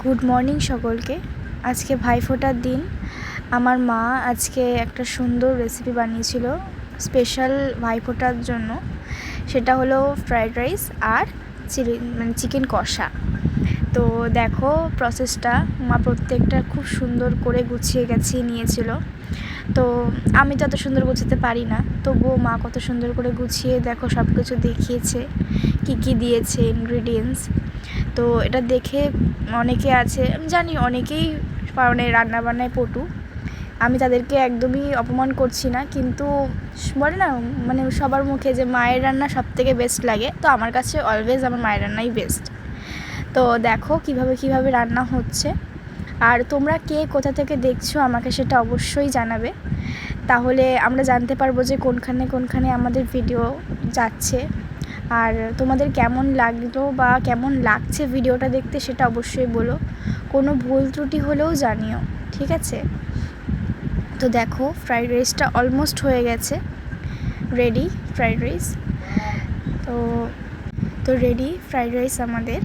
Good morning সকলকে। আজকে ভাইফোঁটার দিন। আমার মা আজকে একটা সুন্দর রেসিপি বানিয়েছিল স্পেশাল ভাইফোঁটার জন্য। সেটা হলো ফ্রায়েড রাইস আর চিলি মানে চিকেন কষা। তো দেখো প্রসেসটা মা প্রত্যেকটা খুব সুন্দর করে গুছিয়ে গেছিয়ে নিয়েছিল। তো আমি তো এত সুন্দর গুছাতে পারি না, তবুও মা কত সুন্দর করে গুছিয়ে দেখো সব কিছু দেখিয়েছে। কী কী দিয়েছে ইনগ্রিডিয়েন্টস তো এটা দেখে অনেকে আছে, আমি জানি অনেকেই মানে রান্নাবান্নায় পটু। আমি তাদেরকে একদমই অপমান করছি না, কিন্তু বলে না মানে সবার মুখে যে মায়ের রান্না সব থেকে বেস্ট লাগে, তো আমার কাছে অলওয়েজ আমার মায়ের রান্নাই বেস্ট তো দেখো কীভাবে কীভাবে রান্না হচ্ছে। আর তোমরা কে কোথা থেকে দেখছ আমাকে সেটা অবশ্যই জানাবে। তাহলে আমরা জানতে পারব যে কোনখানে কোনখানে আমাদের ভিডিও যাচ্ছে। আর তোমাদের কেমন লাগল বা কেমন লাগছে ভিডিওটা দেখতে সেটা অবশ্যই বলো। কোনো ভুল ত্রুটি হলেও জানিও, ঠিক আছে? তো দেখো ফ্রাইড রাইসটা অলমোস্ট হয়ে গেছে। রেডি ফ্রাইড রাইস তো তো রেডি ফ্রাইড রাইস আমাদের।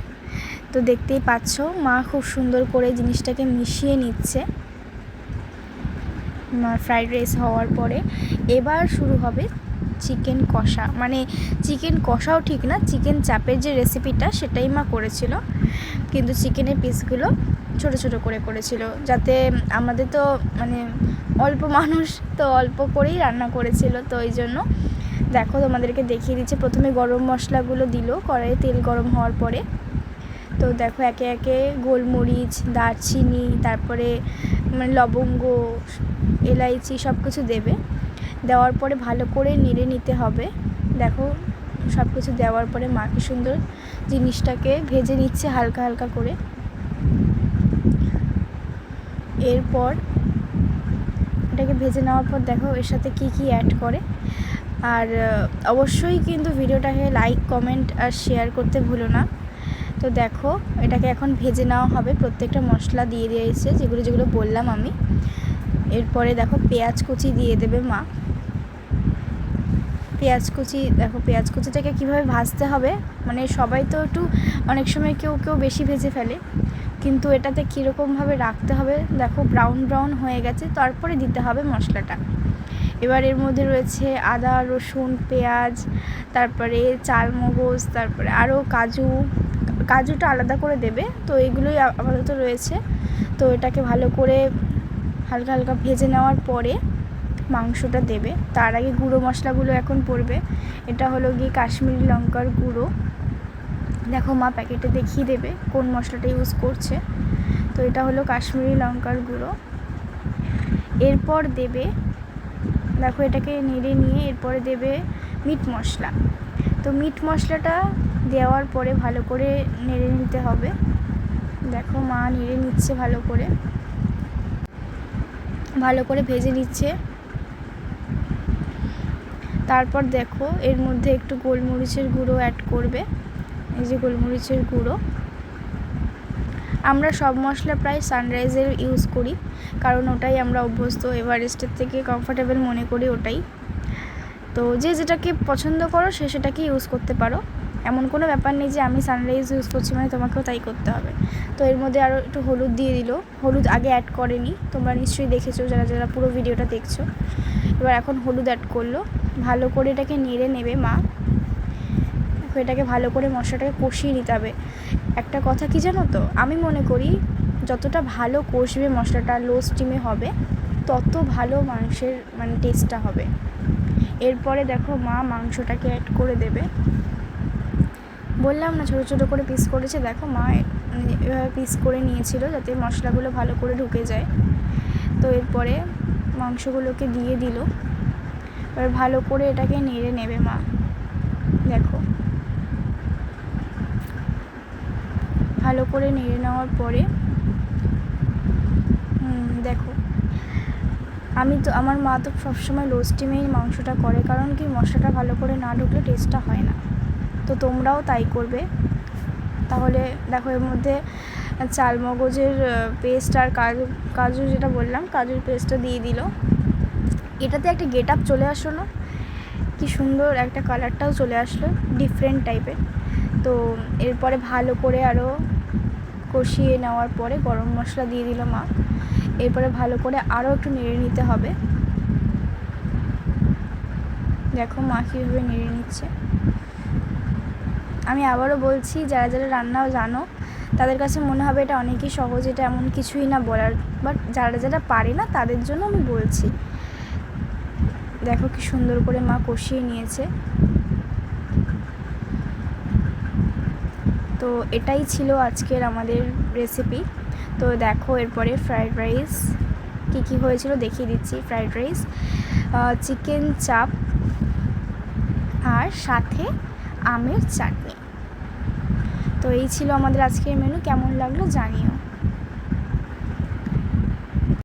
তো দেখতেই পাচ্ছ, মা খুব সুন্দর করে জিনিসটাকে মিশিয়ে নিচ্ছে। ফ্রাইড রাইস হওয়ার পরে। এবার শুরু হবে চিকেন কষা। মানে চিকেন কষাও ঠিক না, চিকেন চাপের যে রেসিপিটা সেটাই মা করেছিল। কিন্তু চিকেনের পিসগুলো ছোট ছোট করে করেছিল। যাতে আমাদের তো মানে অল্প মানুষ তো অল্প করেই রান্না করেছিল, তো এই জন্য দেখো তোমাদেরকে দেখিয়ে দিচ্ছে। প্রথমে গরম মশলাগুলো দিল, কড়াইয়ে তেল গরম হওয়ার পরে। তো দেখো একে একে গোলমরিচ, দারচিনি, তারপরে মানে লবঙ্গ, এলাইচি সব কিছু দেবে। দেওয়ার পরে ভালো করে নেড়ে নিতে হবে। দেখো সব কিছু দেওয়ার পরে মা কি সুন্দর জিনিসটাকে ভেজে নিচ্ছে হালকা হালকা করে। এরপর এটাকে ভেজে নেওয়ার পর দেখো এর সাথে কি কি অ্যাড করে। আর অবশ্যই কিন্তু ভিডিওটাকে লাইক কমেন্ট আর শেয়ার করতে ভুলো না। তো দেখো, এটাকে এখন ভেজে নেওয়া হবে। প্রত্যেকটা মশলা দিয়ে দিয়েছে, যেগুলো যেগুলো বললাম আমি। এরপরে দেখো পেঁয়াজ কুচি দিয়ে দেবে মা। পেঁয়াজ কুচি, দেখো পেঁয়াজ কুচিটাকে কীভাবে ভাজতে হবে? মানে সবাই তো একটু, অনেক সময় কেউ কেউ বেশি ভেজে ফেলে। কিন্তু এটাতে কীরকমভাবে রাখতে হবে? দেখো ব্রাউন ব্রাউন হয়ে গেছে, তারপরে দিতে হবে মশলাটা। এবার এর মধ্যে রয়েছে আদা, রসুন, পেঁয়াজ, তারপরে চালমগজ তারপরে আরও কাজু। কাজুটা আলাদা করে দেবে, তো এগুলোই আপাতত রয়েছে। তো এটাকে ভালো করে হালকা হালকা ভেজে নেওয়ার পরে মাংসটা দেবে। তার আগে গুঁড়ো মশলাগুলো এখন পড়বে। এটা হলো গিয়ে কাশ্মীরি লঙ্কার গুঁড়ো। দেখো মা প্যাকেটে দেখিয়ে দেবে কোন মশলাটা ইউজ করছে। তো এটা হলো কাশ্মীরি লঙ্কার গুঁড়ো। এরপর দেবে, দেখো এটাকে নেড়ে নিয়ে এরপরে দেবে মিট মশলা। তো মিট মশলাটা দেওয়ার পরে ভালো করে নেড়ে নিতে হবে। দেখো মা নেড়ে নিচ্ছে ভালো করে। ভালো করে ভেজে নিচ্ছে। তারপর দেখো, এর মধ্যে একটু গোলমরিচের গুঁড়ো অ্যাড করবে। এই যে গোলমরিচের গুঁড়ো। আমরা সব মশলা প্রায় সানরাইজের ইউজ করি, কারণ ওটাই আমরা অভ্যস্ত, এভারেস্টের থেকে কমফোর্টেবল মনে করি ওটাই। তো যে যেটাকে পছন্দ করো, সে সেটাকে ইউজ করতে পারো। এমন কোনো ব্যাপার নেই যে আমি সানরাইজ ইউজ করছি মানে তোমাকেও তাই করতে হবে। তো এর মধ্যে আরও একটু হলুদ দিয়ে দিল। হলুদ আগে অ্যাড করেনি। তোমরা নিশ্চয়ই দেখেছ, যারা যারা পুরো ভিডিওটা দেখছ। এবার এখন হলুদ অ্যাড করল। ভালো করে এটাকে নেড়ে নেবে মা। এটাকে ভালো করে মশলাটাকে কষিয়ে নিতে হবে। একটা কথা কি জানো তো? আমি মনে করি যতটা ভালো কষবে মশলাটা লো স্টিমে হবে, তত ভালো মাংসের মানে টেস্টটা হবে। এরপরে দেখো মা মাংসটাকে অ্যাড করে দেবে। বললাম না ছোটো ছোটো করে পিস করেছে, দেখো মা মানে এভাবে পিস করে নিয়েছিল যাতে মশলাগুলো ভালো করে ঢুকে যায়। তো এরপরে মাংসগুলোকে দিয়ে দিল। এবার ভালো করে এটাকে নেড়ে নেবে মা। দেখো। ভালো করে নেড়ে নেওয়ার পরে দেখো। আমি তো, আমার মা তো সবসময় লো স্টিমেই মাংসটা করে, কারণ কি মশলাটা ভালো করে না ঢুকলে টেস্টটা হয় না। তো তোমরাও তাই করবে। তাহলে দেখো, এর মধ্যে চালমগজের পেস্ট আর কাজু কাজু যেটা বললাম, কাজুর পেস্টটা দিয়ে দিল। এটাতে একটা গেট আপ চলে আসলো। কি সুন্দর একটা কালারটাও চলে আসলো ডিফারেন্ট টাইপের তো এরপরে ভালো করে আরও কষিয়ে নেওয়ার পরে গরম মশলা দিয়ে দিল মা। এরপরে ভালো করে আরও একটু নেড়ে নিতে হবে। দেখো মা কীভাবে নেড়ে নিচ্ছে। আমি আবারও বলছি, যারা যারা রান্নাও জানো, তাদের কাছে মনে হবে এটা অনেকই সহজ, এটা এমন কিছুই না বলার। বাট যারা যারা পারে না, তাদের জন্য আমি বলছি। দেখো কি সুন্দর করে মা কষিয়ে নিয়েছে। তো এটাই ছিল আজকের আমাদের রেসিপি তো দেখো এরপরে ফ্রাইড রাইস কী কী হয়েছিল দেখিয়ে দিচ্ছি ফ্রাইড রাইস চিকেন চাপ আর সাথে আমের চাটনি। তো এই ছিল আমাদের আজকের মেনু কেমন লাগল জানিও।